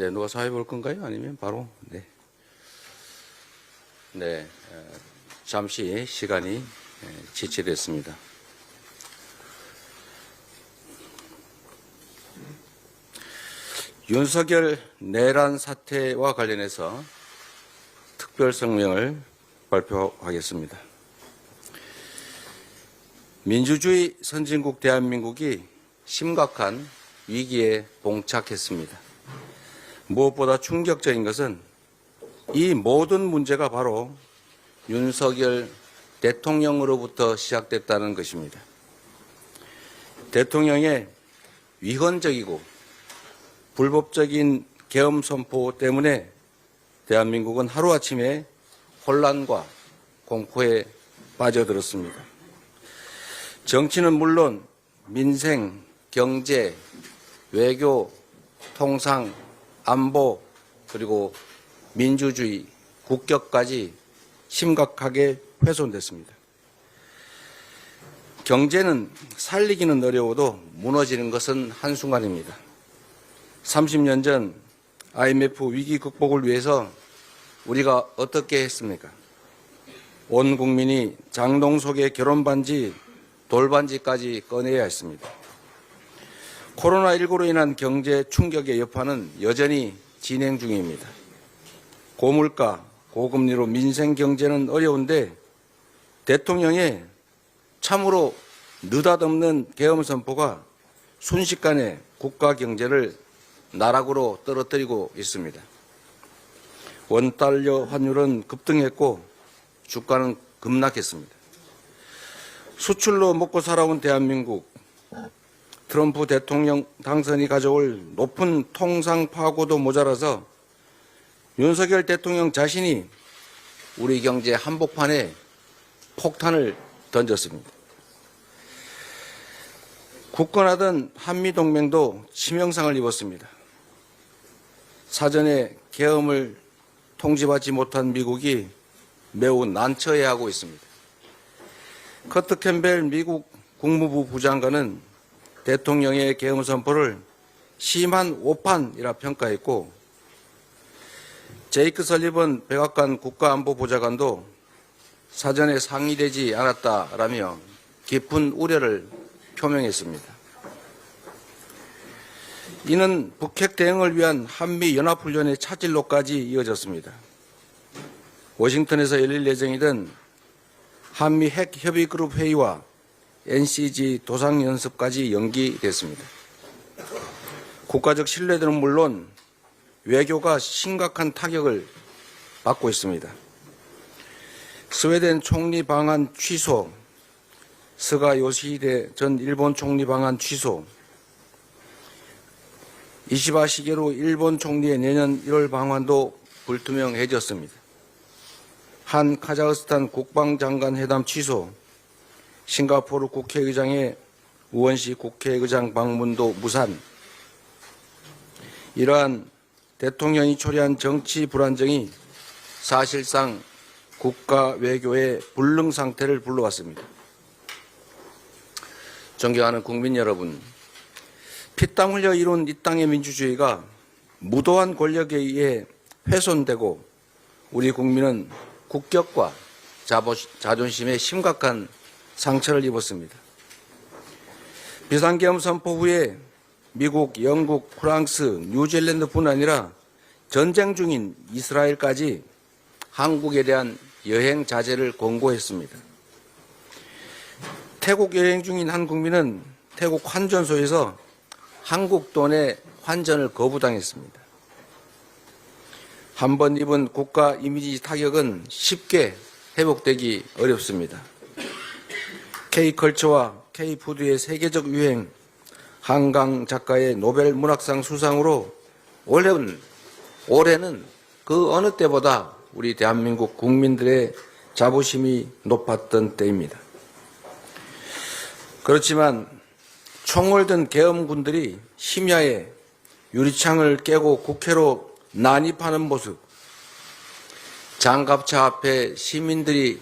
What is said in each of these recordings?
네, 누가 사회 볼 건가요? 아니면 바로 네. 네, 어, 잠시 시간이 예, 지체됐습니다. 윤석열 내란 사태와 관련해서 특별 성명을 발표하겠습니다. 민주주의 선진국 대한민국이 심각한 위기에 봉착했습니다. 무엇보다 충격적인 것은 이 모든 문제가 바로 윤석열 대통령으로부터 시작됐다는 것입니다. 대통령의 위헌적이고 불법적인 계엄 선포 때문에 대한민국은 하루아침에 혼란과 공포에 빠져들었습니다. 정치는 물론 민생, 경제, 외교, 통상, 안보, 그리고 민주주의, 국격까지 심각하게 훼손됐습니다. 경제는 살리기는 어려워도 무너지는 것은 한순간입니다. 30년 전 IMF 위기 극복을 위해서 우리가 어떻게 했습니까? 온 국민이 장롱 속에 결혼 반지, 돌반지까지 꺼내야 했습니다. 코로나19로 인한 경제 충격의 여파는 여전히 진행 중입니다. 고물가, 고금리로 민생 경제는 어려운데 대통령의 참으로 느닷없는 계엄 선포가 순식간에 국가 경제를 나락으로 떨어뜨리고 있습니다. 원달러 환율은 급등했고 주가는 급락했습니다. 수출로 먹고 살아온 대한민국 트럼프 대통령 당선이 가져올 높은 통상 파고도 모자라서 윤석열 대통령 자신이 우리 경제 한복판에 폭탄을 던졌습니다. 굳건하던 한미동맹도 치명상을 입었습니다. 사전에 계엄을 통지받지 못한 미국이 매우 난처해하고 있습니다. 커트 캠벨 미국 국무부 부장관은 대통령의 계엄 선포를 심한 오판이라 평가했고 제이크 설리번 백악관 국가안보보좌관도 사전에 상의되지 않았다라며 깊은 우려를 표명했습니다. 이는 북핵 대응을 위한 한미 연합훈련의 차질로까지 이어졌습니다. 워싱턴에서 열릴 예정이던 한미 핵 협의 그룹 회의와 NCG 도상 연습까지 연기됐습니다. 국가적 신뢰도는 물론 외교가 심각한 타격을 받고 있습니다. 스웨덴 총리 방한 취소, 스가 요시히데 전 일본 총리 방한 취소, 이시바 시게로 일본 총리의 내년 1월 방한도 불투명해졌습니다. 한 카자흐스탄 국방장관 회담 취소, 싱가포르 국회의장의 우원시 국회의장 방문도 무산. 이러한 대통령이 초래한 정치 불안정이 사실상 국가 외교의 불능 상태를 불러왔습니다. 존경하는 국민 여러분, 피땀 흘려 이룬 이 땅의 민주주의가 무도한 권력에 의해 훼손되고 우리 국민은 국격과 자존심에 심각한 상처를 입었습니다. 비상계엄 선포 후에 미국, 영국, 프랑스, 뉴질랜드뿐 아니라 전쟁 중인 이스라엘까지 한국에 대한 여행 자제를 권고했습니다. 태국 여행 중인 한 국민은 태국 환전소에서 한국 돈의 환전을 거부당했습니다. 한 번 입은 국가 이미지 타격은 쉽게 회복되기 어렵습니다. K컬처와 K푸드의 세계적 유행, 한강 작가의 노벨 문학상 수상으로 올해는, 올해는 그 어느 때보다 우리 대한민국 국민들의 자부심이 높았던 때입니다. 그렇지만 총을 든 계엄군들이 심야에 유리창을 깨고 국회로 난입하는 모습, 장갑차 앞에 시민들이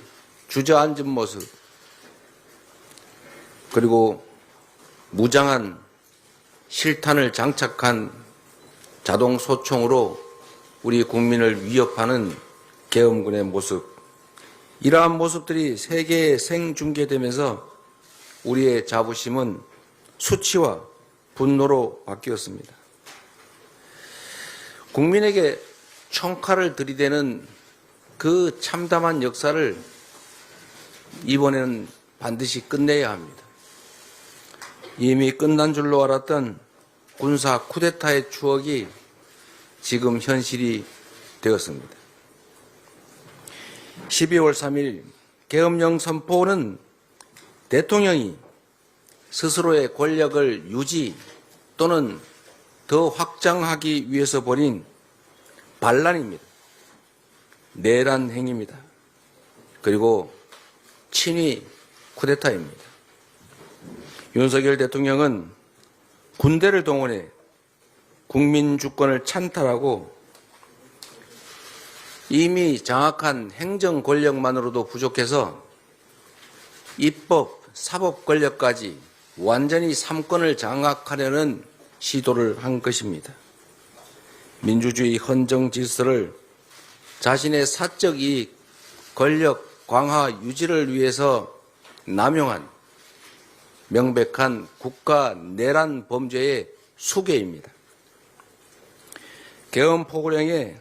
주저앉은 모습, 그리고 무장한 실탄을 장착한 자동 소총으로 우리 국민을 위협하는 계엄군의 모습. 이러한 모습들이 세계에 생중계되면서 우리의 자부심은 수치와 분노로 바뀌었습니다. 국민에게 총칼을 들이대는 그 참담한 역사를 이번에는 반드시 끝내야 합니다. 이미 끝난 줄로 알았던 군사 쿠데타의 추억이 지금 현실이 되었습니다. 12월 3일 계엄령 선포는 대통령이 스스로의 권력을 유지 또는 더 확장하기 위해서 벌인 반란입니다. 내란 행위입니다. 그리고 친위 쿠데타입니다. 윤석열 대통령은 군대를 동원해 국민 주권을 찬탈하고 이미 장악한 행정 권력만으로도 부족해서 입법, 사법 권력까지 완전히 삼권을 장악하려는 시도를 한 것입니다. 민주주의 헌정 질서를 자신의 사적 이익, 권력 강화 유지를 위해서 남용한 명백한 국가 내란 범죄의 수괴입니다. 개헌 포고령에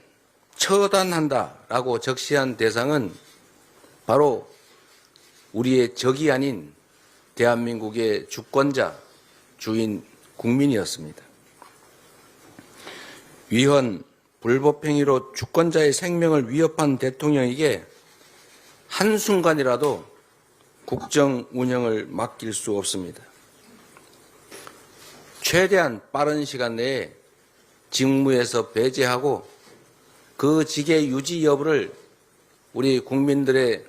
처단한다라고 적시한 대상은 바로 우리의 적이 아닌 대한민국의 주권자, 주인 국민이었습니다. 위헌, 불법행위로 주권자의 생명을 위협한 대통령에게 한순간이라도 국정 운영을 맡길 수 없습니다. 최대한 빠른 시간 내에 직무에서 배제하고 그 직의 유지 여부를 우리 국민들의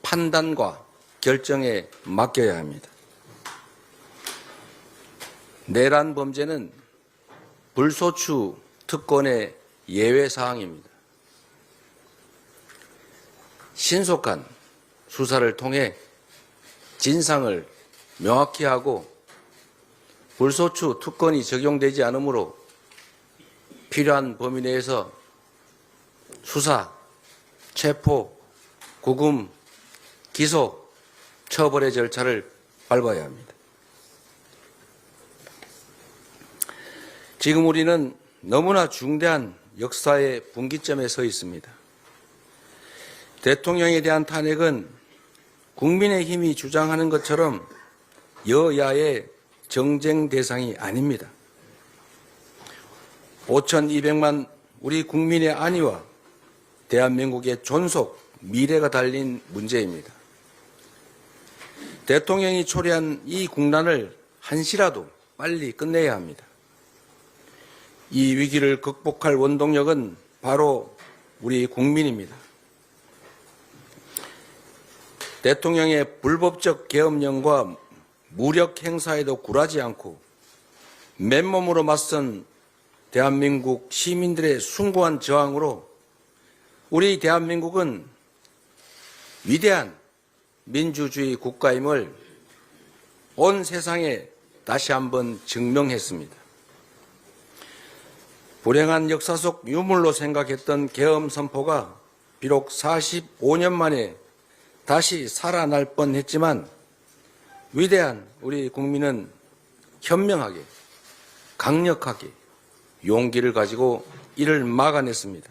판단과 결정에 맡겨야 합니다. 내란 범죄는 불소추 특권의 예외 사항입니다. 신속한 수사를 통해 진상을 명확히 하고 불소추 특권이 적용되지 않으므로 필요한 범위 내에서 수사, 체포, 구금, 기소, 처벌의 절차를 밟아야 합니다. 지금 우리는 너무나 중대한 역사의 분기점에 서 있습니다. 대통령에 대한 탄핵은 국민의 힘이 주장하는 것처럼 여야의 정쟁 대상이 아닙니다. 5,200만 우리 국민의 안위와 대한민국의 존속, 미래가 달린 문제입니다. 대통령이 초래한 이 국난을 한시라도 빨리 끝내야 합니다. 이 위기를 극복할 원동력은 바로 우리 국민입니다. 대통령의 불법적 계엄령과 무력 행사에도 굴하지 않고 맨몸으로 맞선 대한민국 시민들의 숭고한 저항으로 우리 대한민국은 위대한 민주주의 국가임을 온 세상에 다시 한번 증명했습니다. 불행한 역사 속 유물로 생각했던 계엄 선포가 비록 45년 만에 다시 살아날 뻔 했지만 위대한 우리 국민은 현명하게 강력하게 용기를 가지고 이를 막아냈습니다.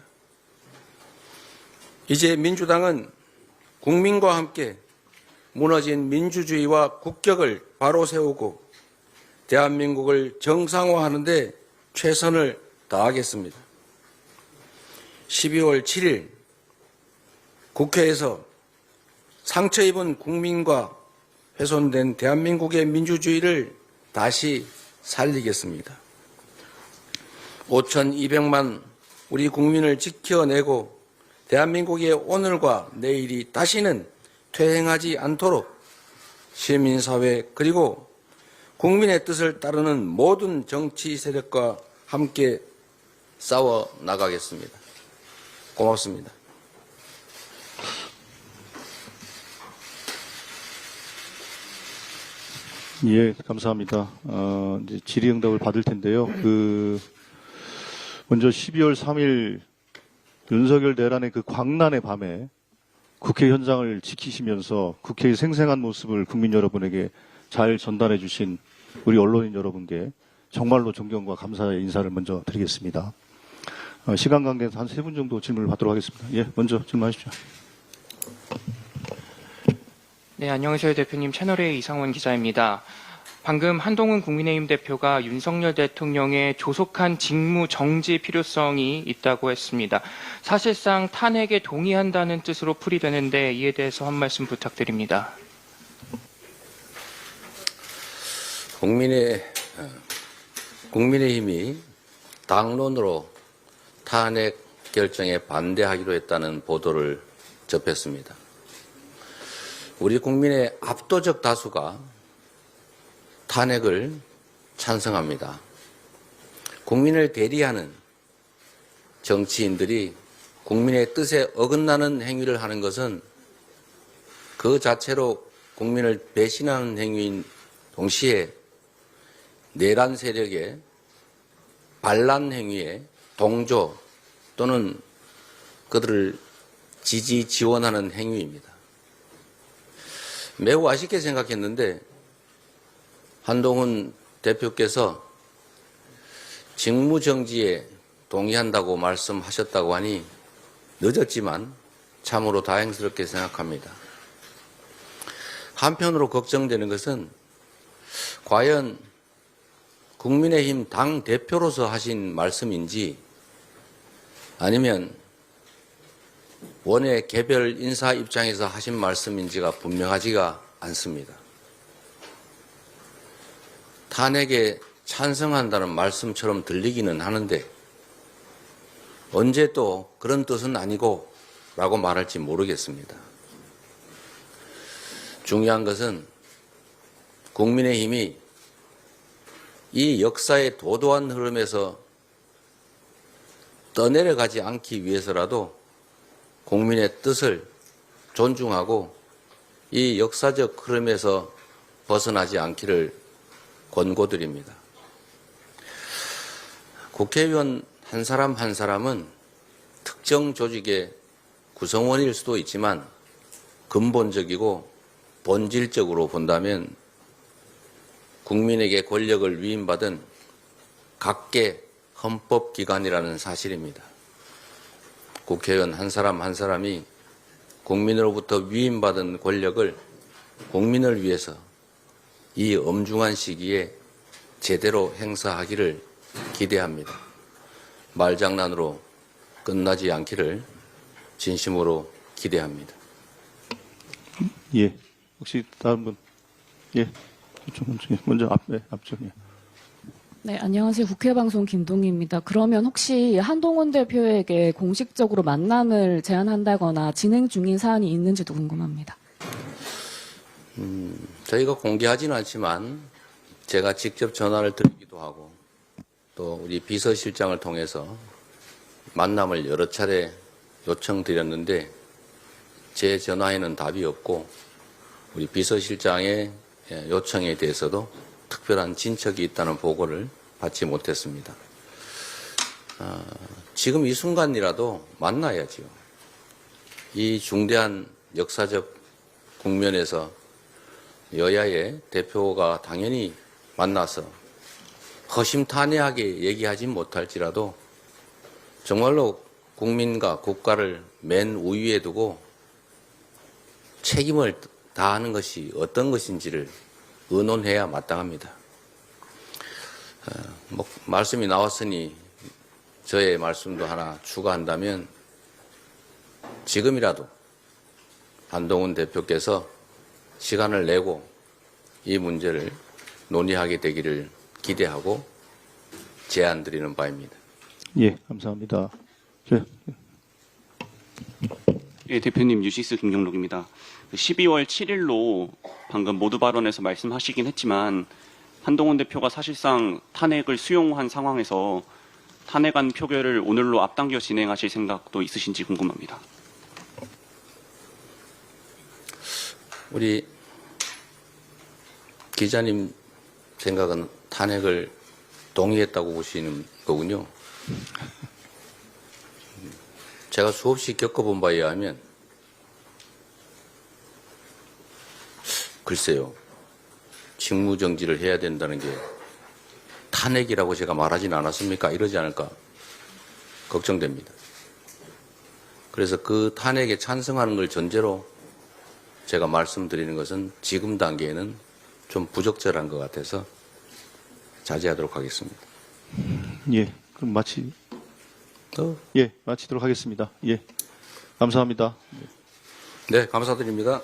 이제 민주당은 국민과 함께 무너진 민주주의와 국격을 바로 세우고 대한민국을 정상화하는 데 최선을 다하겠습니다. 12월 7일 국회에서 상처 입은 국민과 훼손된 대한민국의 민주주의를 다시 살리겠습니다. 5,200만 우리 국민을 지켜내고 대한민국의 오늘과 내일이 다시는 퇴행하지 않도록 시민사회 그리고 국민의 뜻을 따르는 모든 정치 세력과 함께 싸워 나가겠습니다. 고맙습니다. 예, 감사합니다. 어, 이제 질의응답을 받을 텐데요. 그, 먼저 12월 3일 윤석열 대란의 그 광란의 밤에 국회 현장을 지키시면서 국회의 생생한 모습을 국민 여러분에게 잘 전달해 주신 우리 언론인 여러분께 정말로 존경과 감사의 인사를 먼저 드리겠습니다. 어, 시간 관계에서 한 세 분 정도 질문을 받도록 하겠습니다. 예, 먼저 질문하십시오. 네, 안녕하세요, 대표님. 채널A 이상원 기자입니다. 방금 한동훈 국민의힘 대표가 윤석열 대통령의 조속한 직무 정지 필요성이 있다고 했습니다. 사실상 탄핵에 동의한다는 뜻으로 풀이되는데 이에 대해서 한 말씀 부탁드립니다. 국민의 어, 국민의힘이 당론으로 탄핵 결정에 반대하기로 했다는 보도를 접했습니다. 우리 국민의 압도적 다수가 탄핵을 찬성합니다. 국민을 대리하는 정치인들이 국민의 뜻에 어긋나는 행위를 하는 것은 그 자체로 국민을 배신하는 행위인 동시에 내란 세력의 반란 행위에 동조 또는 그들을 지지 지원하는 행위입니다. 매우 아쉽게 생각했는데 한동훈 대표께서 직무정지에 동의한다고 말씀하셨다고 하니 늦었지만 참으로 다행스럽게 생각합니다. 한편으로 걱정되는 것은 과연 국민의힘 당 대표로서 하신 말씀인지 아니면 원외 개별 인사 입장에서 하신 말씀인지가 분명하지가 않습니다. 탄핵에 찬성한다는 말씀처럼 들리기는 하는데 언제 또 그런 뜻은 아니고 라고 말할지 모르겠습니다. 중요한 것은 국민의힘이 이 역사의 도도한 흐름에서 떠내려가지 않기 위해서라도 국민의 뜻을 존중하고 이 역사적 흐름에서 벗어나지 않기를 권고드립니다. 국회의원 한 사람 한 사람은 특정 조직의 구성원일 수도 있지만 근본적이고 본질적으로 본다면 국민에게 권력을 위임받은 각계 헌법기관이라는 사실입니다. 국회의원 한 사람 한 사람이 국민으로부터 위임받은 권력을 국민을 위해서 이 엄중한 시기에 제대로 행사하기를 기대합니다. 말장난으로 끝나지 않기를 진심으로 기대합니다. 예, 혹시 다른 분? 예, 좀 먼저, 먼저 앞, 네, 앞쪽. 예. 네, 안녕하세요. 국회 방송 김동희입니다. 그러면 혹시 한동훈 대표에게 공식적으로 만남을 제안한다거나 진행 중인 사안이 있는지도 궁금합니다. 저희가 공개하지는 않지만 제가 직접 전화를 드리기도 하고 또 우리 비서실장을 통해서 만남을 여러 차례 요청드렸는데 제 전화에는 답이 없고 우리 비서실장의 예, 요청에 대해서도 특별한 진척이 있다는 보고를 받지 못했습니다. 아, 지금 이 순간이라도 만나야지요. 이 중대한 역사적 국면에서 여야의 대표가 당연히 만나서 허심탄회하게 얘기하지 못할지라도 정말로 국민과 국가를 맨 우위에 두고 책임을 다하는 것이 어떤 것인지를 의논해야 마땅합니다. 어, 뭐 말씀이 나왔으니 저의 말씀도 하나 추가한다면 지금이라도 한동훈 대표께서 시간을 내고 이 문제를 논의하게 되기를 기대하고 제안 드리는 바입니다. 예, 감사합니다. 예, 예, 대표님 유시스 김경록입니다. 12월 7일로 방금 모두 발언에서 말씀하시긴 했지만 한동훈 대표가 사실상 탄핵을 수용한 상황에서 탄핵안 표결을 오늘로 앞당겨 진행하실 생각도 있으신지 궁금합니다. 우리 기자님 생각은 탄핵을 동의했다고 보시는 거군요. 제가 수없이 겪어본 바에 의하면 글쎄요. 직무정지를 해야 된다는 게 탄핵이라고 제가 말하진 않았습니까? 이러지 않을까 걱정됩니다. 그래서 그 탄핵에 찬성하는 걸 전제로 제가 말씀드리는 것은 지금 단계에는 좀 부적절한 것 같아서 자제하도록 하겠습니다. 예, 그럼 마치 또? 예 마치도록 하겠습니다. 예, 감사합니다. 네, 감사드립니다.